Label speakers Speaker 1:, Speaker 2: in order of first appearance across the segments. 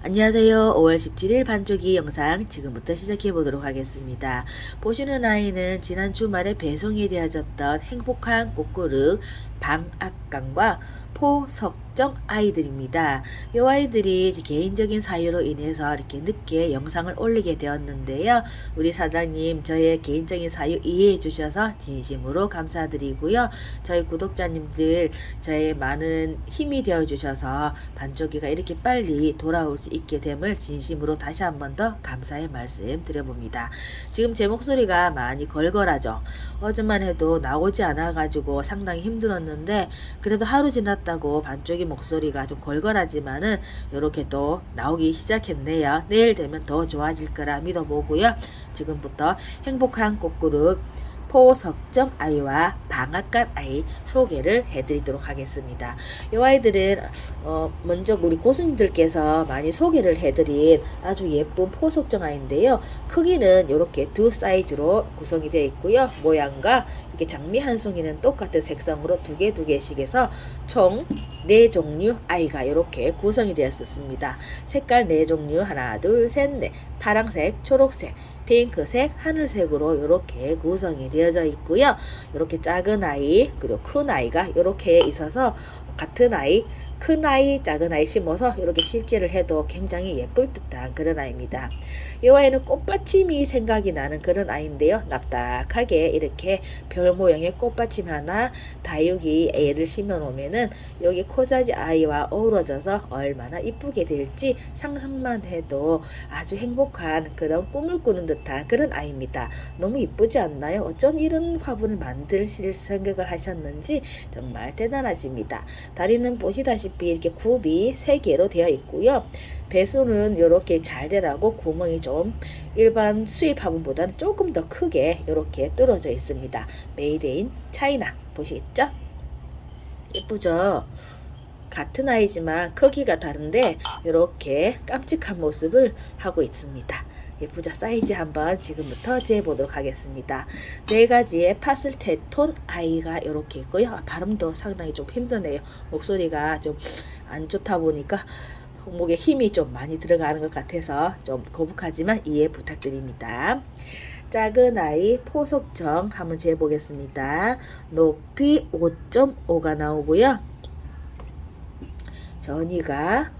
Speaker 1: 안녕하세요. 5월 17일 반쪽이 영상 지금부터 시작해 보도록 하겠습니다. 보시는 아이는 지난 주말에 배송이 되어졌던 행복한 꽃그릇 방앗간과 포석 정 아이들입니다. 이 아이들이 개인적인 사유로 인해서 이렇게 늦게 영상을 올리게 되었는데요. 우리 사장님 저의 개인적인 사유 이해해 주셔서 진심으로 감사드리고요. 저희 구독자님들 저의 많은 힘이 되어 주셔서 반쪽이가 이렇게 빨리 돌아올 수 있게 됨을 진심으로 다시 한 번 더 감사의 말씀 드려봅니다. 지금 제 목소리가 많이 걸걸하죠. 어제만 해도 나오지 않아 가지고 상당히 힘들었는데 그래도 하루 지났다고 반쪽이 목소리가 좀 걸걸하지만은 이렇게 또 나오기 시작했네요. 내일 되면 더 좋아질 거라 믿어보고요. 지금부터 행복한 꽃그룹 포석정 아이와 방앗간 아이 소개를 해드리도록 하겠습니다. 이 아이들은 어, 먼저 우리 고수님들께서 많이 소개를 해드린 아주 예쁜 포석정 아이인데요. 크기는 이렇게 두 사이즈로 구성이 되어 있고요. 모양과 이렇게 장미 한 송이는 똑같은 색상으로 두 개 두 개씩 해서 총 네 종류 아이가 이렇게 구성이 되었습니다. 색깔 네 종류 하나 둘 셋 넷 파랑색 초록색 핑크색, 하늘색으로 이렇게 구성이 되어져 있고요. 이렇게 작은 아이 그리고 큰 아이가 이렇게 있어서 같은 아이, 큰 아이, 작은 아이 심어서 이렇게 심기를 해도 굉장히 예쁠 듯한 그런 아이입니다. 이 아이는 꽃받침이 생각이 나는 그런 아이인데요. 납작하게 이렇게 별 모양의 꽃받침 하나 다육이 애를 심어 놓으면은 여기 코사지 아이와 어우러져서 얼마나 이쁘게 될지 상상만 해도 아주 행복한 그런 꿈을 꾸는 듯한 그런 아이입니다. 너무 이쁘지 않나요? 어쩜 이런 화분을 만드실 생각을 하셨는지 정말 대단하십니다. 다리는 보시다시피 이렇게 굽이 3개로 되어 있고요. 배수는 이렇게 잘 되라고 구멍이 좀 일반 수입 화분보다는 조금 더 크게 이렇게 뚫어져 있습니다. 메이드 인 차이나 보시겠죠? 예쁘죠? 같은 아이지만 크기가 다른데 이렇게 깜찍한 모습을 하고 있습니다. 예쁘죠? 사이즈 한번 지금부터 재보도록 하겠습니다. 네 가지의 파슬테 톤 아이가 이렇게 있고요. 아, 발음도 상당히 좀 힘드네요. 목소리가 좀 안 좋다 보니까 목에 힘이 좀 많이 들어가는 것 같아서 좀 거북하지만 이해 부탁드립니다. 작은 아이 포석정 한번 재보겠습니다. 높이 5.5가 나오고요. 전이가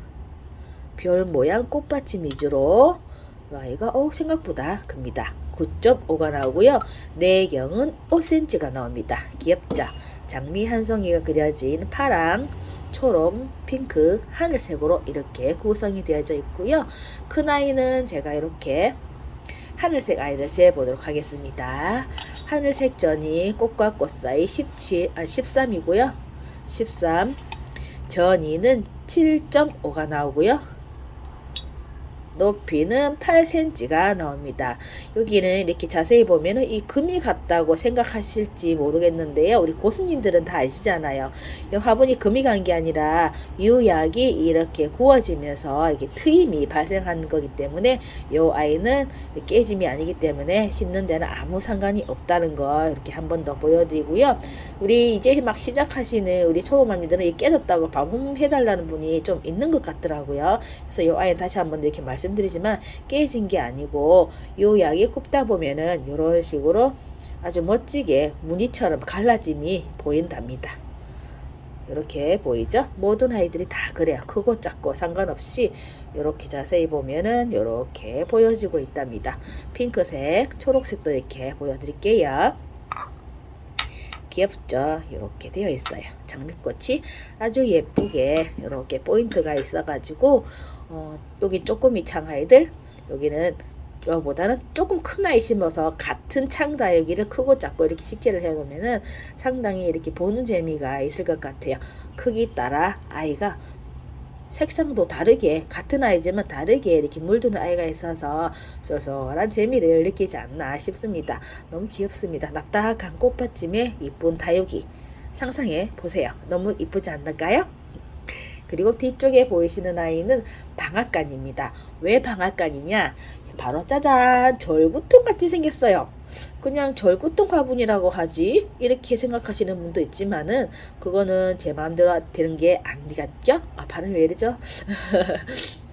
Speaker 1: 별 모양 꽃받침 위주로 이 아이가 어, 생각보다 큽니다. 9.5가 나오고요. 내경은 5cm가 나옵니다. 귀엽죠? 장미 한 송이가 그려진 파랑, 초록, 핑크, 하늘색으로 이렇게 구성이 되어져 있고요. 큰 아이는 제가 이렇게 하늘색 아이를 재보도록 하겠습니다. 하늘색 전이 꽃과 꽃 사이 17, 아, 13이고요. 13. 전이는 7.5가 나오고요. 높이는 8cm가 나옵니다. 여기는 이렇게 자세히 보면 은 이 금이 같다고 생각하실지 모르겠는데요. 우리 고수님들은 다 아시잖아요. 이 화분이 금이 간 게 아니라 유약이 이렇게 구워지면서 이게 트임이 발생한 거기 때문에 이 아이는 깨짐이 아니기 때문에 심는 데는 아무 상관이 없다는 거 이렇게 한 번 더 보여드리고요. 우리 이제 막 시작하시는 우리 초보맘이들은 이 깨졌다고 방문해달라는 분이 좀 있는 것 같더라고요. 그래서 이 아이 다시 한번 이렇게 말씀드리지만 깨진 게 아니고 요 약이 굽다 보면은 이런 식으로 아주 멋지게 무늬처럼 갈라짐이 보인답니다. 이렇게 보이죠? 모든 아이들이 다 그래요. 크고 작고 상관없이 이렇게 자세히 보면은 이렇게 보여지고 있답니다. 핑크색, 초록색도 이렇게 보여드릴게요. 귀엽죠? 이렇게 되어 있어요. 장미꽃이 아주 예쁘게 이렇게 포인트가 있어가지고 어, 여기 조금 이 창 아이들 여기는 저보다는 조금 큰 아이 심어서 같은 창다육이를 크고 작고 이렇게 식재를 해놓으면은 상당히 이렇게 보는 재미가 있을 것 같아요. 크기 따라 아이가 색상도 다르게 같은 아이지만 다르게 이렇게 물드는 아이가 있어서 쏠쏠한 재미를 느끼지 않나 싶습니다. 너무 귀엽습니다. 납작한 꽃받침에 이쁜 다육이 상상해 보세요. 너무 이쁘지 않을까요? 그리고 뒤쪽에 보이시는 아이는 방앗간입니다. 왜 방앗간이냐? 바로 짜잔 절구통 같이 생겼어요. 그냥 절구통 화분이라고 하지 이렇게 생각하시는 분도 있지만은 그거는 제 마음대로 되는 게 아니겠죠? 아 발음이 왜 이러죠?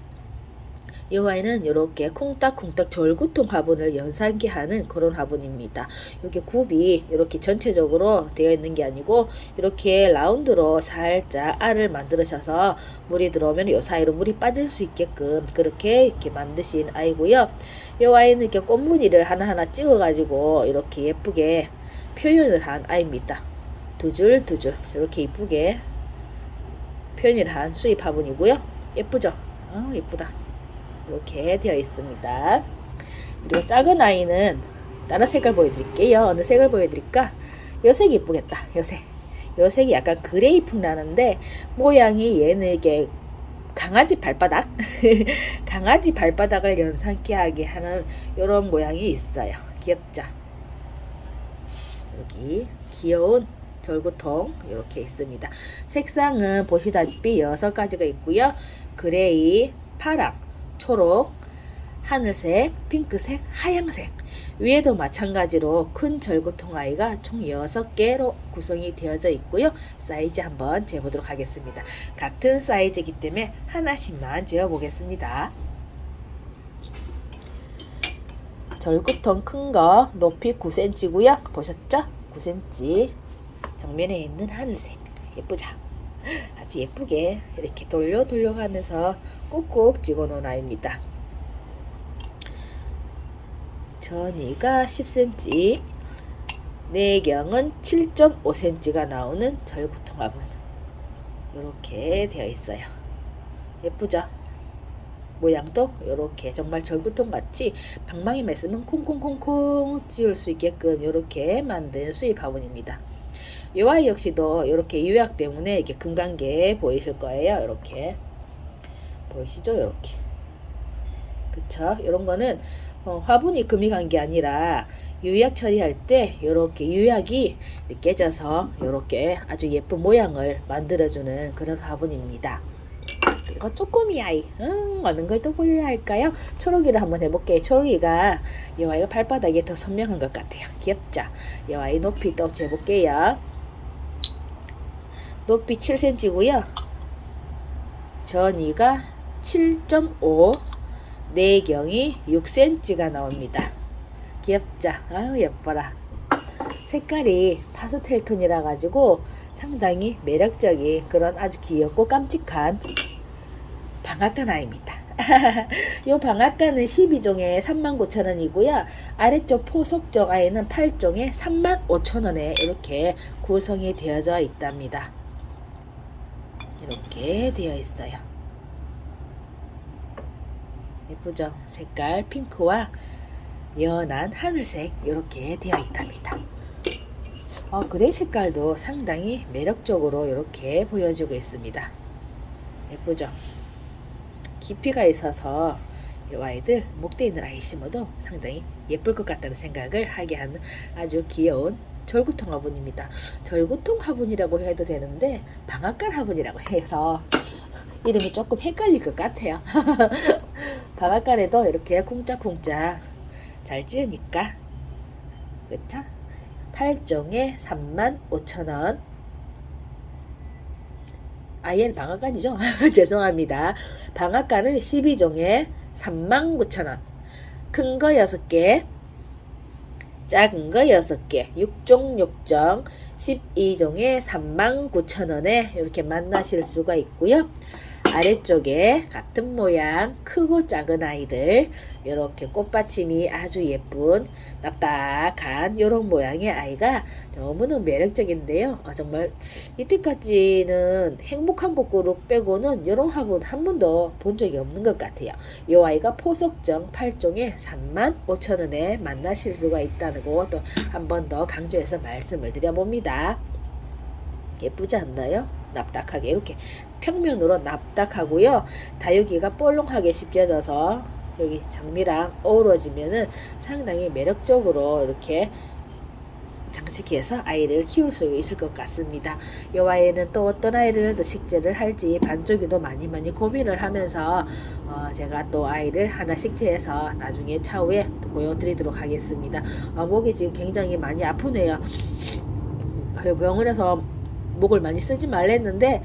Speaker 1: 이 아이는 이렇게 콩닥콩닥 절구통 화분을 연상케 하는 그런 화분입니다. 이렇게 굽이 이렇게 전체적으로 되어 있는 게 아니고 이렇게 라운드로 살짝 알을 만들으셔서 물이 들어오면 요 사이로 물이 빠질 수 있게끔 그렇게 이렇게 만드신 아이고요. 이 아이는 이렇게 꽃무늬를 하나하나 찍어가지고 이렇게 예쁘게 표현을 한 아이입니다. 두 줄 두 줄 이렇게 이쁘게 표현을 한 수입 화분이고요. 예쁘죠? 어, 예쁘다. 이렇게 되어 있습니다. 그리고 작은 아이는 다른 색깔 보여드릴게요. 어느 색을 보여드릴까? 요 색이 이쁘겠다. 요 색. 요 색이 약간 그레이풍 나는데 모양이 얘는 이게 강아지 발바닥 강아지 발바닥을 연상케 하게 하는 이런 모양이 있어요. 귀엽죠? 여기 귀여운 절구통 이렇게 있습니다. 색상은 보시다시피 여섯 가지가 있고요. 그레이, 파랑, 초록, 하늘색, 핑크색, 하양색. 위에도 마찬가지로 큰 절구통 아이가 총 6개로 구성이 되어져 있고요. 사이즈 한번 재보도록 하겠습니다. 같은 사이즈이기 때문에 하나씩만 재어 보겠습니다. 절구통 큰 거 높이 9cm고요. 보셨죠? 9cm. 정면에 있는 하늘색. 예쁘죠? 아주 예쁘게 이렇게 돌려 돌려가면서 꾹꾹 찍어 놓은 아이입니다. 전이가 10cm, 내경은 7.5cm가 나오는 절구통 화분. 이렇게 되어 있어요. 예쁘죠? 모양도 이렇게 정말 절구통 같이 방망이 mes으면 콩콩콩콩 찌울 수 있게끔 이렇게 만든 수입 화분입니다. 이 아이 역시도 이렇게 유약 때문에 이렇게 금관계 보이실 거예요. 이렇게 보이시죠? 이렇게 그쵸? 이런 거는 어, 화분이 금이 간 게 아니라 유약 처리할 때 이렇게 유약이 깨져서 이렇게 아주 예쁜 모양을 만들어주는 그런 화분입니다. 그리고 쪼꼬미 아이 음, 어느 걸 또 보여야 할까요? 초록이를 한번 해볼게요. 초록이가 이 아이가 발바닥에 더 선명한 것 같아요. 귀엽죠? 이 아이 높이 또 재볼게요. 높이 7cm고요. 전이가 7.5, 내경이 6cm가 나옵니다. 귀엽죠? 아유 예뻐라. 색깔이 파스텔 톤이라 가지고 상당히 매력적인 그런 아주 귀엽고 깜찍한 방앗간 아이입니다. 요 방앗간은 12종에 39,000원이고요. 아래쪽 포석종 아이는 8종에 35,000원에 이렇게 구성이 되어져 있답니다. 이렇게 되어 있어요. 예쁘죠? 색깔 핑크와 연한 하늘색 이렇게 되어 있답니다. 어, 그레이 색깔도 상당히 매력적으로 이렇게 보여주고 있습니다. 예쁘죠? 깊이가 있어서 이 아이들 목대 있는 아이 심어도 상당히 예쁠 것 같다는 생각을 하게 하는 아주 귀여운 절구통 화분입니다. 절구통 화분이라고 해도 되는데 방앗간 화분이라고 해서 이름이 조금 헷갈릴 것 같아요. 방앗간에도 이렇게 쿵짝쿵짝 잘 지으니까 그쵸? 8종에 35,000원 아, 얘는 방앗간이죠? 죄송합니다. 방앗간은 12종에 39,000원. 큰 거 6개, 작은 거 6개, 6종 6종, 12종에 39,000원에 이렇게 만나실 수가 있고요. 아래쪽에 같은 모양 크고 작은 아이들 이렇게 꽃받침이 아주 예쁜 납작한 이런 모양의 아이가 너무너무 매력적인데요. 아, 정말 이때까지는 행복한 꽃그룹 빼고는 이런 화분 한 번도 본 적이 없는 것 같아요. 이 아이가 포석정 8종에 35,000원에 만나실 수가 있다는 거또한번 더 강조해서 말씀을 드려봅니다 예쁘지 않나요? 납작하게 이렇게 평면으로 납작하고요. 다육이가 볼록하게 씻겨져서 여기 장미랑 어우러지면은 상당히 매력적으로 이렇게 장식해서 아이를 키울 수 있을 것 같습니다. 이 아이는 또 어떤 아이를 또 식재를 할지 반쪽이도 많이 많이 고민을 하면서 어 제가 또 아이를 하나 식재해서 나중에 차후에 또 보여드리도록 하겠습니다. 어 목이 지금 굉장히 많이 아프네요. 그 병원에서 목을 많이 쓰지 말랬는데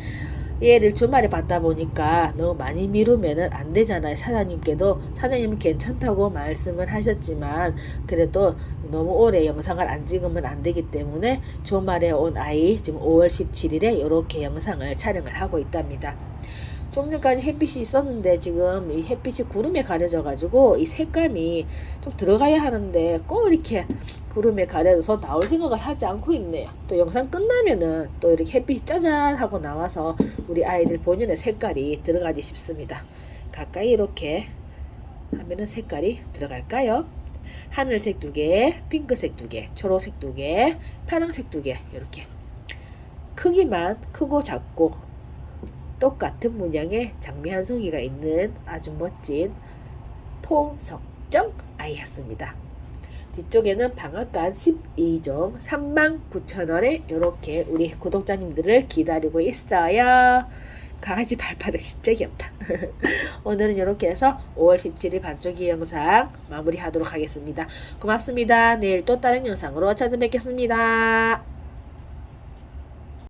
Speaker 1: 얘를 주말에 받다 보니까 너무 많이 미루면은 안 되잖아요. 사장님께도 사장님은 괜찮다고 말씀을 하셨지만 그래도 너무 오래 영상을 안 찍으면 안 되기 때문에 주말에 온 아이 지금 5월 17일에 이렇게 영상을 촬영을 하고 있답니다. 좀 전까지 햇빛이 있었는데 지금 이 햇빛이 구름에 가려져 가지고 이 색감이 좀 들어가야 하는데 꼭 이렇게 구름에 가려져서 나올 생각을 하지 않고 있네요. 또 영상 끝나면은 또 이렇게 햇빛이 짜잔 하고 나와서 우리 아이들 본연의 색깔이 들어가지 싶습니다. 가까이 이렇게 하면은 색깔이 들어갈까요? 하늘색 두 개, 핑크색 두 개, 초록색 두 개, 파란색 두 개, 이렇게 크기만 크고 작고 똑같은 문양의 장미 한 송이가 있는 아주 멋진 포석정 아이였습니다. 뒤쪽에는 방앗간 12종 39,000원에 이렇게 우리 구독자님들을 기다리고 있어요. 강아지 발바닥 진짜 귀엽다. 오늘은 이렇게 해서 5월 17일 반쪽이 영상 마무리하도록 하겠습니다. 고맙습니다. 내일 또 다른 영상으로 찾아뵙겠습니다.